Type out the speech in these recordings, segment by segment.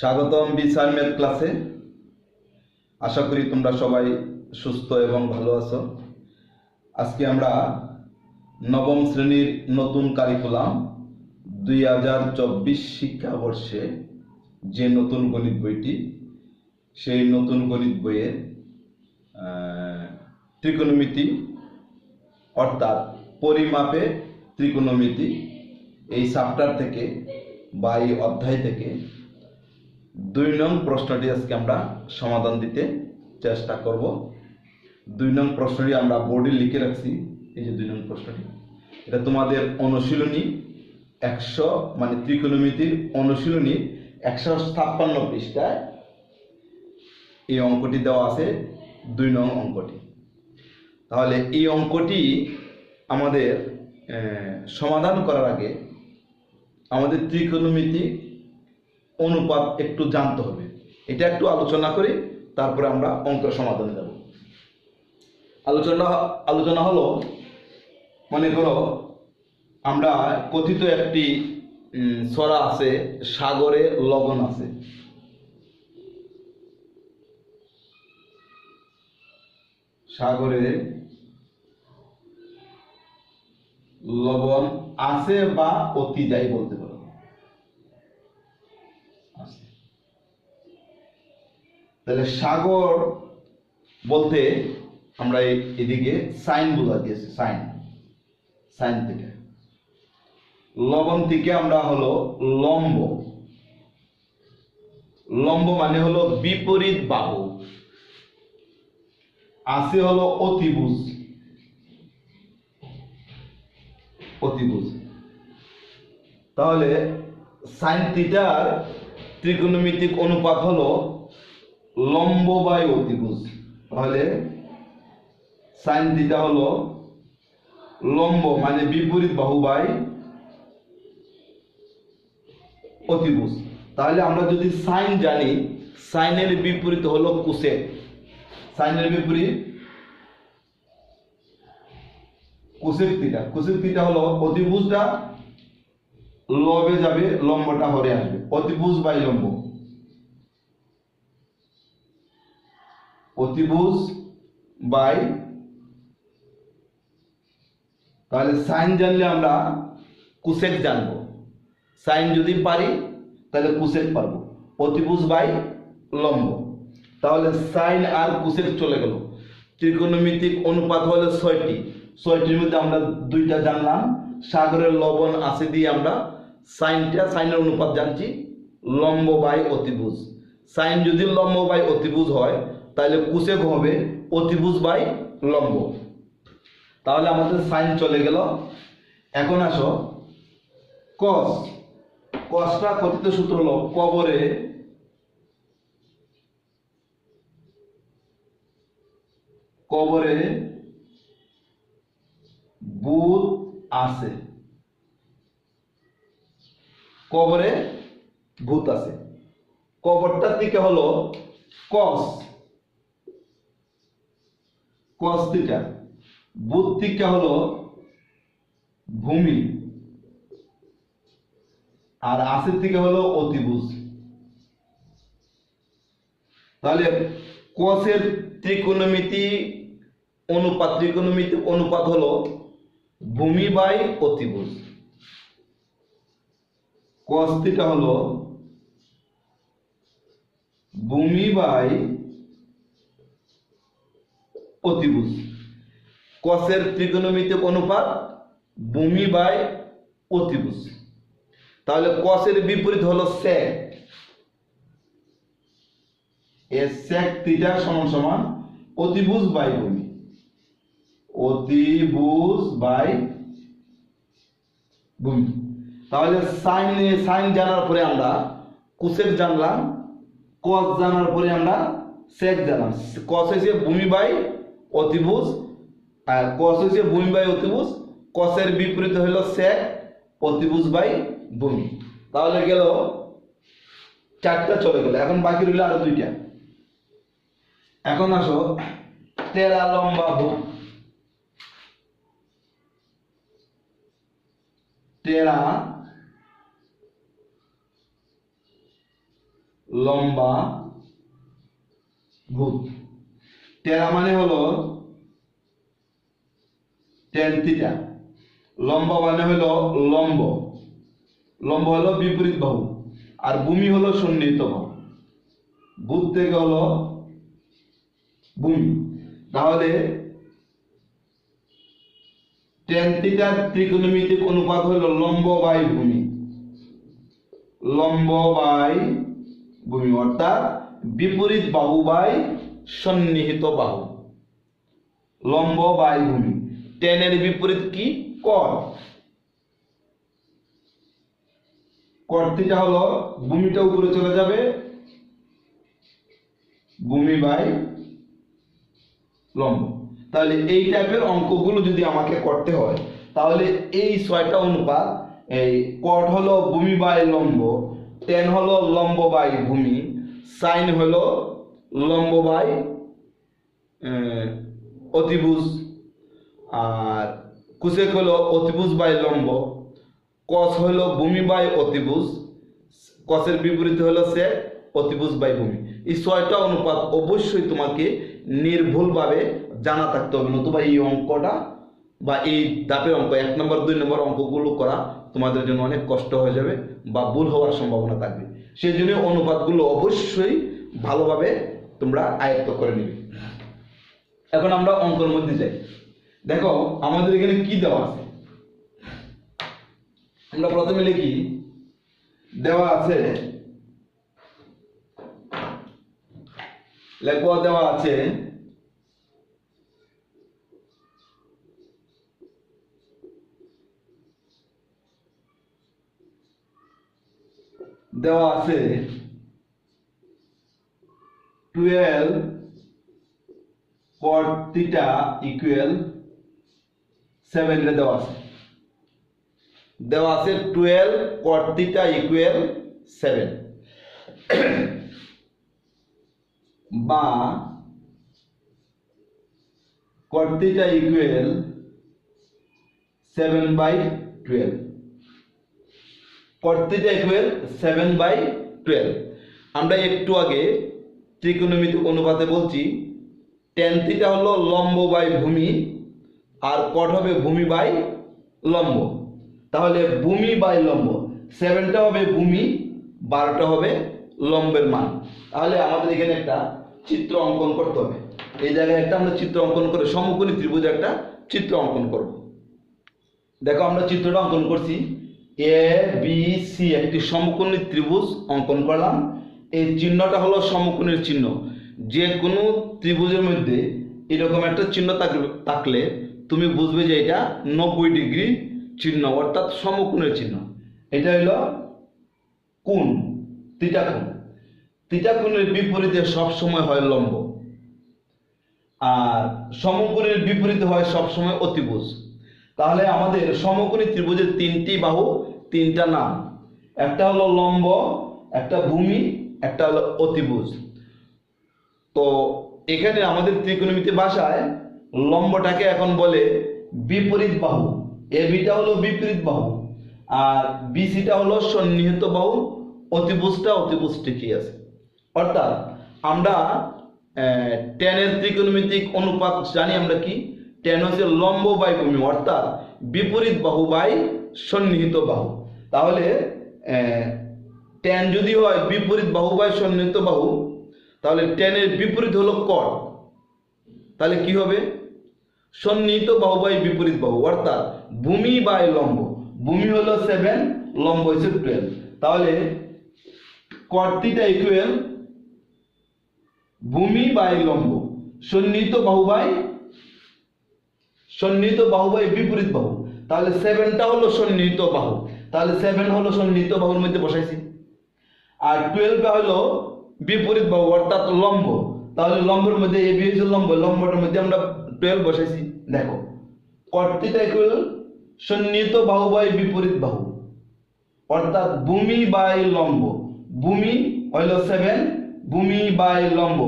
স্বাগতম বিসার ম্যাথ ক্লাসে। আশা করি তোমরা সবাই সুস্থ এবং ভালো আছো। আজকে আমরা নবম শ্রেণির নতুন কারিকুলাম দুই হাজার চব্বিশ শিক্ষাবর্ষে যে নতুন গণিত বইটি, সেই নতুন গণিত বইয়ের ত্রিকোণমিতি, অর্থাৎ পরিমাপে ত্রিকোণমিতি এই চ্যাপ্টার থেকে বা এই অধ্যায় থেকে দুই নং প্রশ্নটি আজকে আমরা সমাধান দিতে চেষ্টা করব। দুই নং প্রশ্নটি আমরা বোর্ডে লিখে রাখছি, এই যে দুই নং প্রশ্নটি। এটা তোমাদের অনুশীলনী একশো মানে ত্রিকোণমিতির অনুশীলনী একশো ছাপ্পান্ন পৃষ্ঠায় এই অঙ্কটি দেওয়া আছে, দুই নং অঙ্কটি। তাহলে এই অঙ্কটি আমাদের সমাধান করার আগে আমাদের ত্রিকোণমিতি অনুপাত একটু জানতে হবে। এটা একটু আলোচনা করি, তারপরে আমরা অঙ্কের সমাধানে যাব আলোচনা আলোচনা হলো, মনে করো, আমরা কথিত একটি ছড়া আছে, সাগরে লবণ আছে। সাগরে লবণ আছে বা অতি যাই বলতে পারো। তাহলে সাগর বলতে আমরা এদিকে সাইন বোঝা দিয়েছি, সাইন। সাইন থেকে। লবণ থেকে আমরা হলো লম্ব। লম্ব মানে হলো বিপরীত বাহু। আছে হলো অতিভুজ। অতিভুজ। তাহলে সাইন থিটার ত্রিকোণমিতিক অনুপাত হলো লম্ব বাই অতিভুজ তাহলে সাইন থিটা হলো লম্ব মানে বিপরীত বাহু বাই অতিভুজ। তাহলে আমরা যদি সাইন জানি সাইনের বিপরীত হলো কুসেক সাইনের বিপরীত কুসেক থিটা কুসেক থিটা হলো অতিভুজটা লবে যাবে, লম্বটা হরে আসবে। অতিভুজ বাই লম্ব। অতিভুজ বাই, তাহলে সাইন জানলে আমরা কুসেক জানব। সাইন যদি পারি, তাহলে কুসেক পারব। অতিভুজ বাই লম্ব। তাহলে সাইন আর কুসেক চলে গেল। ত্রিকোণমিতিক অনুপাত হলো ছয়টি। ছয়টির মধ্যে আমরা দুইটা জানলাম। সাগরের লবণ আছে দিয়ে আমরা সাইনটা সাইনের অনুপাত জানছি লম্ব বাই অতিভুজ। সাইন যদি লম্ব বাই অতিভুজ হয় তাহলে কুসেক হবে অতিভুজ বাই লম্ব। তাহলে আমাদের সাইন চলে গেল। এখন আসো। কস। কসটা কথিত সূত্র হলো কবরে কবরে ভূত আছে কবরে ভূত আছে কবরটার দিকে হলো কস। কস থিটা ভূত দিকে হলো ভূমি। আর আসের দিকে হলো অতিভুজ। তাহলে কসের ত্রিকোণমিতি, অনুপাত ত্রিকোণমিতি, অনুপাত হলো ভূমি বাই অতিভুজ। কস থিটা হলো ভূমি বাই অতিভুজ। কসের ত্রিকোণমিতিক অনুপাত ভূমি বাই অতিভুজ। তাহলে কসের বিপরীত হলো সেক এ সেক থিটা সমান সমান অতিভুজ বাই ভূমি। অতিভুজ বাই ভূমি। তাহলে সাইন সাইন জানার পরে আমরা কুসেক জানলাম কস জানার পরে আমরা সেক জানলাম। কস হয়েছে ভূমি বাই অতিভুজ, আর কস হয়েছে ভূমি বাই অতিভুজ কসের বিপরীত হলো সেক, অতিভুজ বাই ভূমি। তাহলে গেল চারটা চলে গেল, এখন বাকি রইল আরও দুইটা। এখন আসো, তেরা লম্বা ভূ। তেরা লম্বা ভূত টেরা মানে হলো টেন থিটা। লম্বা মানে হলো লম্ব। লম্ব হলো বিপরীত বাহু। আর ভূমি হলো সন্নিহিত বাহু। ভূত থেকে হলো ভূমি। তাহলে টেন থিটার ত্রিকোণমিতিক অনুপাত হলো লম্ব বাই ভূমি। লম্ব বাই ভূমি, অর্থাৎ বিপরীত বাহু বাই সন্নিহিত বাহু। লম্ব বাই ভূমি টেনের বিপরীত কি? কর। কর্তিটা হলো ভূমিটা উপরে চলে যাবে। ভূমি বাই লম্ব। তাহলে এই টাইপের অঙ্কগুলো যদি আমাকে করতে হয়, তাহলে এই ছয়টা অনুপাত, এই কট হলো ভূমি বাই লম্ব, টেন হলো লম্ব বাই ভূমি সাইন হলো লম্ব বাই অতিভুজ আর কুসেক হলো অতিভুজ বাই লম্ব, কস হলো ভূমি বাই অতিভুজ, কসের বিপরীত হলো সে অতিভুজ বাই ভূমি। এই ছয়টা অনুপাত অবশ্যই তোমাকে নির্ভুলভাবে জানা থাকতে হবে, নতুবা এই অঙ্কটা বা এই দাপের অঙ্ক, এক নম্বর, দুই নম্বর অঙ্কগুলো করা তোমাদের জন্য অনেক কষ্ট হয়ে যাবে বা ভুল হওয়ার সম্ভাবনা থাকবে। সেই জন্য অনুপাতগুলো অবশ্যই ভালোভাবে তোমরা আয়ত্ত করে নিবে। এখন আমরা অঙ্কের মধ্যে যাই। দেখো, আমাদের এখানে কি দেওয়া আছে? আমরা প্রথমে লিখি, দেওয়া আছে, লেখা, দেওয়া আছে দেওয়া আছে twelve cot theta equal seven রে দেওয়া আছে। দেওয়া আছে twelve cot theta equal seven বা cot theta equal seven by twelve cot theta equal seven by twelve আমরা একটু আগে ত্রিকোণমিতিক অনুপাতে বলছি টেন থিটা হলো লম্ব বাই ভূমি, আর কট হবে ভূমি বাই লম্ব। তাহলে ভূমি বাই লম্ব সেভেনটা হবে ভূমি, বারোটা হবে লম্বের মান। তাহলে আমাদের এখানে একটা চিত্র অঙ্কন করতে হবে। এই জায়গায় একটা আমরা চিত্র অঙ্কন করে সমকোণী ত্রিভুজ একটা চিত্র অঙ্কন করব। দেখো আমরা চিত্রটা অঙ্কন করছি। এ বি সি একটি সমকোণী ত্রিভুজ অঙ্কন করলাম। এই চিহ্নটা হলো সমকোণীর চিহ্ন। যে কোনো ত্রিভুজের মধ্যে এরকম একটা চিহ্ন থাকলে তুমি বুঝবে যে এটা নব্বই ডিগ্রি চিহ্ন, অর্থাৎ সমকোণের চিহ্ন। এটা হলো কোণ তিতা কোণ বিপরীতে সবসময় হয় লম্ব। আর সমকোণের বিপরীতে হয় সবসময় অতিভুজ। তাহলে আমাদের সমকোণী ত্রিভুজের তিনটি বাহু, তিনটা নাম। একটা হলো লম্ব, একটা ভূমি একটা হলো অতিভুজ। তো এখানে আমাদের ত্রিকোণমিতি ভাষায় লম্বটাকে এখন বলে বিপরীত বাহু। এ বিটা হলো বিপরীত বাহু আর বিসিটা হলো সন্নিহিত বাহু। অতিভুজটা অতিভুজ ঠিকই আছে? অর্থাৎ আমরা টেনের ত্রিকোণমিতিক অনুপাত জানি আমরা কি? টেন হচ্ছে লম্ব বাই ভূমি অর্থাৎ বিপরীত বাহু বাই সন্নিহিত বাহু। তাহলে টেন যদি হয় বিপরীত বাহু বাই সন্নিহিত বাহু, তাহলে টেনের বিপরীত হলো কট তাহলে কি হবে? সন্নিহিত বাহু বাই বিপরীত বাহু, অর্থাৎ ভূমি বাই লম্ব। ভূমি হলো সেভেন লম্ব হচ্ছে টুয়েলভ তাহলে কট থিটা ইকুয়াল ভূমি বাই লম্ব। সন্নিহিত বাহু বাই, সন্নিহিত বাহু বাই বিপরীত বাহু। তাহলে সেভেনটা হলো সন্নিহিত বাহু। তাহলে সেভেন হলো সন্নিহিত বাহুর মধ্যে বসাইছি। আর টুয়েলভটা হলো বিপরীত বাহু অর্থাৎ লম্ব। তাহলে লম্বের মধ্যে এ বি লম্ব। লম্বটার মধ্যে আমরা টুয়েলভ বসাইছি। দেখো কর্তিটা সন্নিহিত বাহু বাই বিপরীত বাহু। অর্থাৎ ভূমি বাই লম্ব। ভূমি হইল সেভেন ভূমি বাই লম্ব।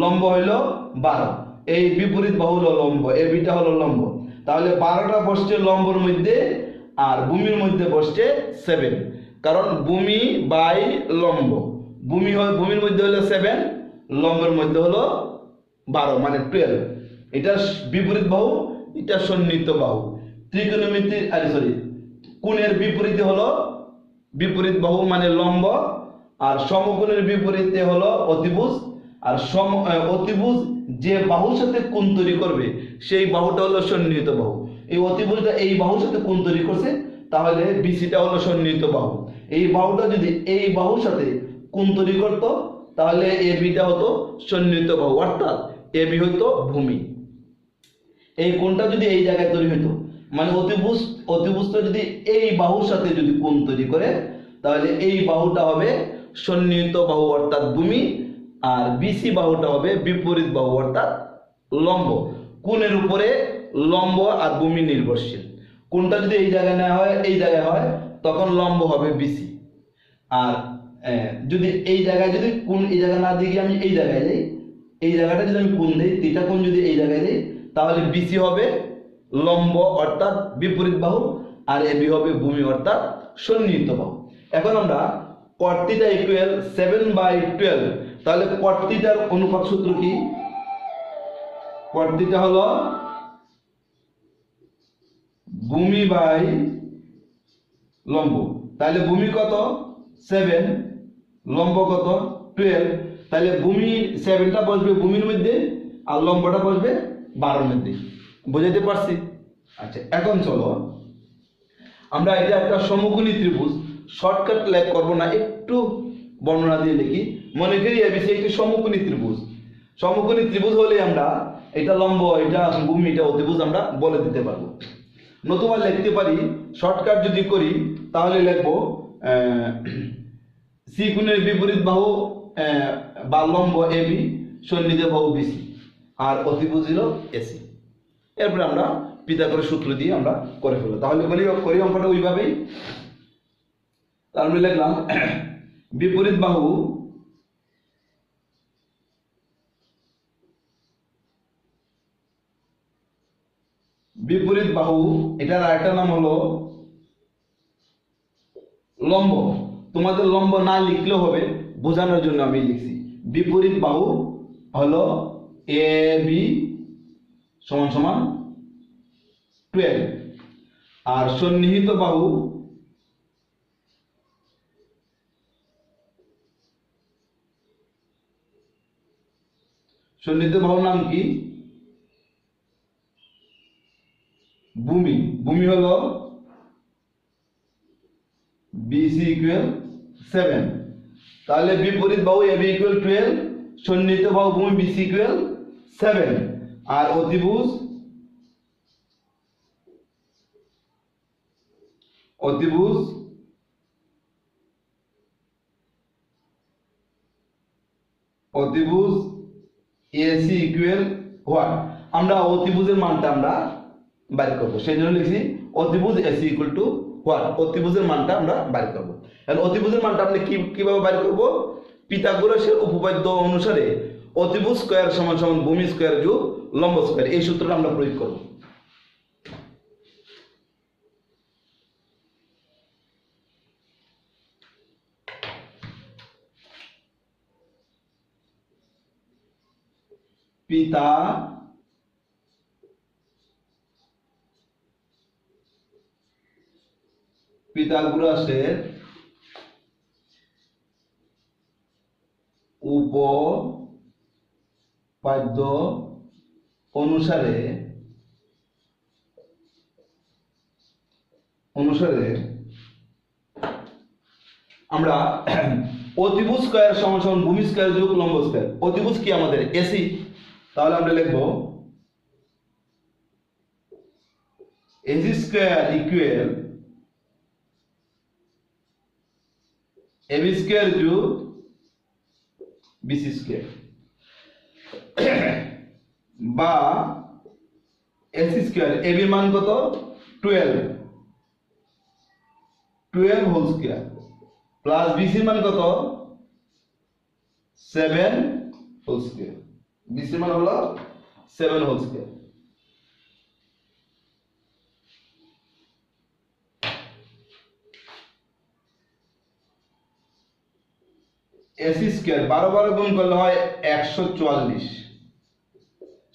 লম্ব হইল বারো। এই বিপরীত বাহু হলো লম্ব এ বিটা হলো লম্ব। তাহলে বারোটা বসছে লম্বর মধ্যে আর ভূমির মধ্যে বসছে সেভেন কারণ ভূমি বাই লম্ব। ভূমি ভূমির মধ্যে হলো সেভেন লম্বের মধ্যে হলো বারো মানে টুয়েলভ এটা বিপরীত বাহু, এটা সন্নিহিত বাহু। ত্রিকোণমিতি, আরে সরি কোণের বিপরীতে হলো বিপরীত বাহু মানে লম্ব। আর সমকোণের বিপরীতে হলো অতিভুজ। আর সম অতিভুজ যে বাহুর সাথে কোণ তৈরি করবে, সেই বাহুটা হলো সন্নিহিত বাহু। এই অতিভুজটা এই বাহুর সাথে কোণ তৈরি করছে তাহলে বিসিটা হলো সন্নিহিত বাহু। এই বাহুটা যদি এই বাহুর সাথে কোণ তৈরি করতো, তাহলে এ বিটা হতো সন্নিহিত বাহু, অর্থাৎ এ বি হইতো ভূমি। এই কোণটা যদি এই জায়গায় তৈরি হইতো মানে অতিভুজ অতিভুজটা যদি এই বাহুর সাথে যদি কোণ তৈরি করে, তাহলে এই বাহুটা হবে সন্নিহিত বাহু, অর্থাৎ ভূমি, আর বিসি বাহুটা হবে বিপরীত বাহু, অর্থাৎ লম্ব। কোণের উপরে লম্ব আর ভূমি নির্ভরশীল। কোণটা যদি এই জায়গায় নেওয়া হয়, এই জায়গায় হয়, তখন লম্ব হবে বিসি আর যদি এই জায়গায় যদি কোন এই জায়গা না দিয়ে আমি এই জায়গায় যাই। এই জায়গাটা যদি আমি কোন দিই তিটা কোন যদি এই জায়গায় দিই, তাহলে বিসি হবে লম্ব অর্থাৎ বিপরীত বাহু, আর এবি হবে ভূমি অর্থাৎ সন্নিহিত বাহু। এখন আমরা কর্তিটা ইকুয়াল সেভেন বাই টুয়েলভ তাহলে কর্তিটার অনুপাত সূত্র কি? কর্তিটা হলো ভূমি বাই লম্ব। তাহলে ভূমি কত? সেভেন লম্ব কত? টুয়েলভ তাহলে ভূমি সেভেনটা বসবে ভূমির মধ্যে আর লম্বটা বসবে বারোর মধ্যে। বুঝাতে পারছি? আচ্ছা এখন চলো। আমরা এটা একটা সমকোণী ত্রিভুজ শর্টকাট লেখ করব না, একটু বর্ণনা দিয়ে দেখি। মনে করি এবিসি একটি সমকোণী ত্রিভুজ। সমকোণী ত্রিভুজ হলে আমরা এটা লম্ব, এটা ভূমি, এটা অতিভুজ আমরা বলে দিতে পারব। নতুবা লিখতে পারি শর্টকাট যদি করি, তাহলে লিখব সি কোণের বিপরীত বাহু বা লম্ব এবি সন্নিহিত বাহু বিসি আর অতিভুজ হলো এসি এরপরে আমরা পিতাগরের সূত্র দিয়ে আমরা করে ফেলব। তাহলে বলি, করি অঙ্কটা ওইভাবেই। তাহলে লিখলাম, বিপরীত বাহু বিপরীত বাহু, এটার আরেকটা নাম হলো লম্ব। তোমাদের লম্ব না লিখলেও হবে, বোঝানোর জন্য আমি লিখছি। বিপরীত বাহু হলো এ, বি সমান সমান টুয়েলভ আর সন্নিহিত বাহু সন্নিহিত বাহুর নাম কি? ভূমি। ভূমি হলো বিসি ইকুয়াল সেভেন তাহলে বিপরীত বাহু এবি ইকুয়াল টুয়েলভ সন্নিহিত বাহু ভূমি বিসি ইকুয়াল সেভেন আর অতিভুজ? অতিভুজ? অতিভুজ এসি ইকুয়াল হোয়াট আমরা অতিভুজের মানটা আমরা বাইর করব। সেই জন্য লিখছি অতিভুজ এসি ইকুয়াল টু হোয়াট অতিভুজের মানটা আমরা বাইর করব। অতিভুজের মানটা আমরা কি কীভাবে বাইর করব? পিতাগোরাসের উপপাদ্য অনুসারে অতিভুজ স্কয়ার সমান সমান ভূমি স্কয়ার যোগ লম্ব স্কয়ার এই সূত্রটা আমরা প্রয়োগ করব। পিতা পিতাগোরাসের উপপাদ্য অনুসারে অনুসারে আমরা অতিভুজ স্কয়ার সমান ভূমি স্কয়ার যোগ লম্ব স্কয়ার। অতিভুজ কি আমাদের? এসি তাহলে আমরা লিখব AC square equal AB square যোগ বিসি স্কয়ার বা এসি স্কয়ার এবি মান কত? Twelve twelve whole square plus বিসির মান কত? সেভেন হোল স্কয়ার বিসির মান হলো seven whole square AC square বারো বারো গুণ করলে হয় একশো চুয়াল্লিশ।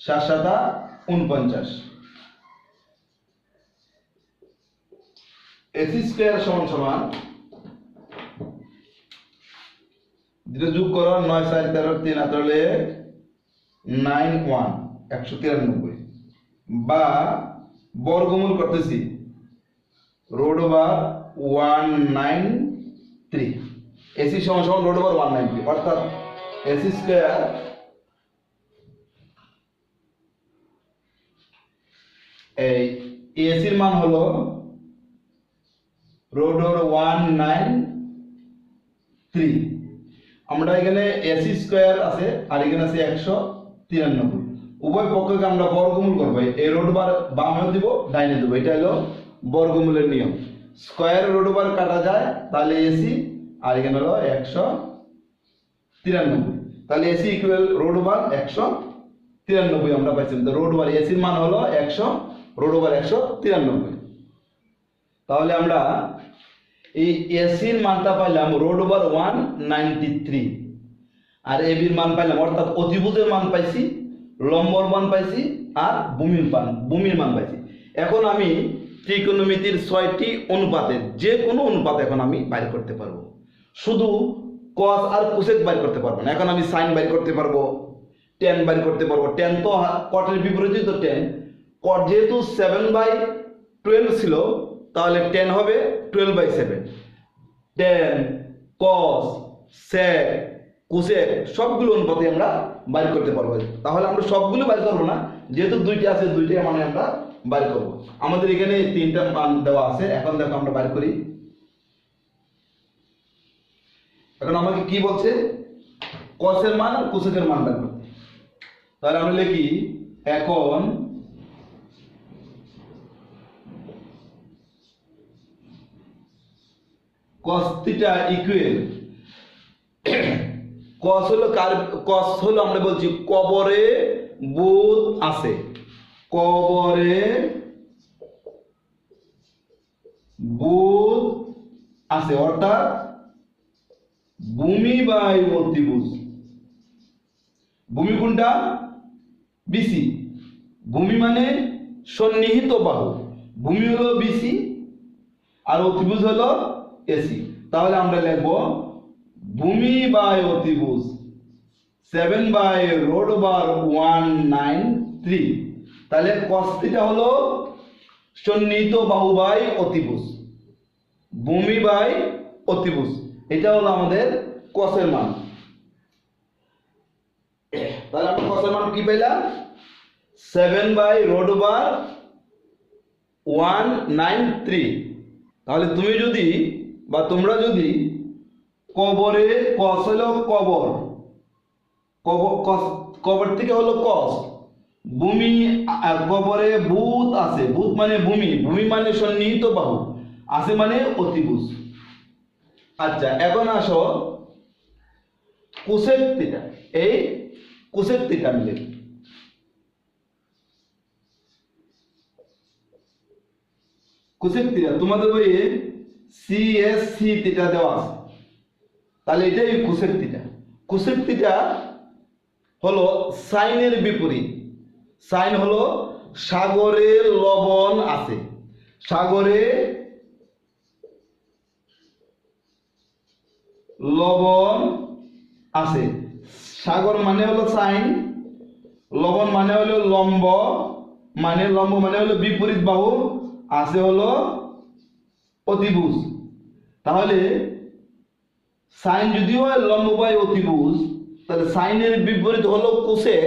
সাত সাতা উনপঞ্চাশ এসি স্কোয়ার সমান সমান যেটা যোগ করো, নয় চার তেরো, তিন আতলে নাইন ওয়ান, একশো তিরানব্বই। বা বর্গমূল করতেছি, root over one nine three. AC সমান সমান root over one nine three অর্থাৎ এসি স্কোয়ার এই এসির মান হলো root over one nine three আমরা এখানে এসি স্কোয়ার আছে, আর এখানে আছে একশো তিরানব্বই। উভয় পক্ষকে আমরা বর্গমূল করব। এই রোড বার বামে দিব, ডাইনে দেবো। এটা হলো বর্গমূলের নিয়ম। স্কোয়ার রোড বার কাটা যায়, তাহলে এসি আর এখানে হলো একশো তিরানব্বই। তাহলে এসি ইকুয়াল রোড বার একশো তিরানব্বই আমরা পাইছিলাম। তো রোড বার এসির মান হলো একশো রোড বার একশো তিরানব্বই। তাহলে আমরা এই এসির মানটা পাইলাম root over one ninety three আর এবির মান পাইলাম, অর্থাৎ অতিভুজের মান পাইছি, লম্বর মান পাইছি আর ভূমির মান ভূমির মান পাইছি। এখন আমি ত্রিকোণমিতির ছয়টি অনুপাতের যে কোনো অনুপাত এখন আমি বাইর করতে পারব। শুধু কস আর কুসেক বাইর করতে পারব না। এখন আমি সাইন বাইর করতে পারব টেন বাইর করতে পারব। টেন তো কটের বিপরীতই তো টেন কট যেহেতু সেভেন বাই টুয়েলভ ছিল, তাহলে টেন হবে twelve by seven ten cos sec cosec সবগুলো অনুপাতে আমরা বাইর করতে পারব। তাহলে আমরা সবগুলো বাইর করব না, যেহেতু দুইটা আছে দুইটা মানে আমরা বাইর করব। আমাদের এখানে তিনটা মান দেওয়া আছে। এখন দেখো আমরা বাইর করি। এখন আমাকে কি বলছে? কসের মান আর কুসেকের মান বের করতে। তাহলে আমরা লিখি, এখন cos থিটা ইকুয়াল cos হলো কার, cos হলো আমরা বলছি কবরে বুধ আছে। কবরে বুধ আছে, অর্থাৎ ভূমি বাই অতিভুজ ভূমি কোনটা? বিসি ভূমি মানে সন্নিহিত বাহু। ভূমি হলো বিসি আর অতিভুজ হলো এসি তাহলে আমরা লিখব ভূমি বাই অতিভুজ। সেভেন বাই রোড বার ওয়ান নাইন থ্রি তাহলে কস্তিটা হলো সন্নিহিত বাহু বাই অতিভুজ। ভূমি বাই অতিভুজ। এটা হলো আমাদের কসের মান। তাহলে আমরা কসের মান কি পেলাম সেভেন বাই রোড বার ওয়ান নাইন থ্রি তাহলে তুমি যদি বা তোমরা যদি কবরে কস হলো কবর কবর থেকে হলো কস ভূমি কবরে ভূত আছে। ভূত মানে ভূমি। ভূমি মানে সন্নিহিত বাহু। আছে মানে অতিভুজ। আচ্ছা এখন আসো। কুশের তিটা এই কুশের তিটা মিলে। কুশেক থিটা, তোমাদের বইয়ে সি এস সি থিটা দেওয়া আছে। তাহলে এটাই কুশেক থিটা। কুশেক থিটা হলো সাইনের বিপরীত। সাইন হলো সাগরের লবণ আছে। সাগরে লবণ আছে। সাগর মানে হলো সাইন, লবণ মানে হলো লম্ব মানে লম্ব মানে হলো বিপরীত বাহু, আছে হলো অতিভুজ। তাহলে সাইন যদি হয়, লম্ব বাই অতিভুজ, তাহলে সাইনের বিপরীত হলো কোষে,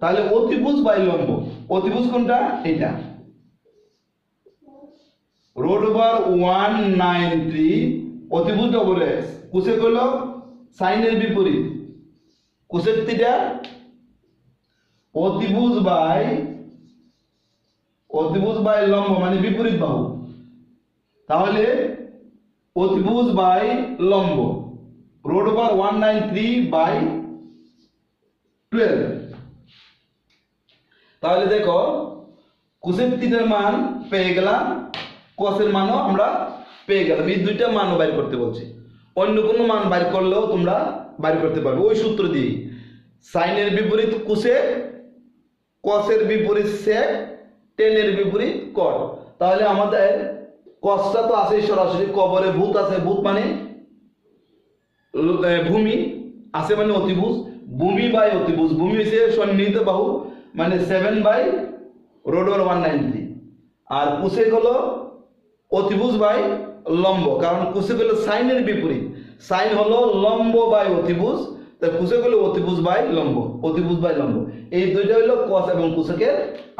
তাহলে অতিভুজ বাই লম্ব। অতিভুজ কোনটা? এটা। Root over one nine three অতিভুজ ডবল এক্স কোষে হলো সাইনের বিপরীত। কোষের থিটা অতিভুজ বাই অতিভুজ বাই লম্ব মানে বিপরীত বাহু। তাহলে অতিভুজ বাই লম্ব, root over one nine three by twelve. তাহলে দেখো, কোসের থিটার মান পেয়ে গেলাম, কসের মানও আমরা পেয়ে গেলাম এই দুইটা মানও বাইর করতে বলছি। অন্য কোনো মান বাইর করলেও তোমরা বাইর করতে পারবে। ওই সূত্র দিয়ে সাইনের বিপরীত কুসেক কসের বিপরীত সেক টেনের বিপরীত কর তাহলে আমাদের কসটা তো আছেই সরাসরি, কবরে ভূত আছে। ভূত মানে ভূমি। আছে মানে অতিভুজ। ভূমি বাই অতিভুজ। ভূমি হচ্ছে সন্নিহিত বাহু মানে seven by root one nine three R cosec হলো অতিভুজ বাই লম্ব, কারণ কুসেক হলো সাইনের বিপরীত। সাইন হলো লম্ব বাই অতিভুজ তাই কুসেক হলো অতিভুজ বাই লম্ব, অতিভুজ বাই লম্ব। এই দুইটা হলো কস এবং কুসেকের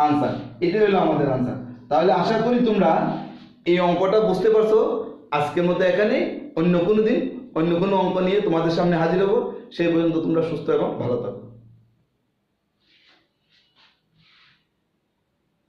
আনসার, এটাই হলো আমাদের আনসার। তাহলে আশা করি তোমরা এই অঙ্কটা বুঝতে পারছ। আজকের মতো এখানে অন্য কোনো দিন, অন্য কোনো অঙ্ক নিয়ে তোমাদের সামনে হাজির হব। সেই পর্যন্ত তোমরা সুস্থ এবং ভালো থাকো।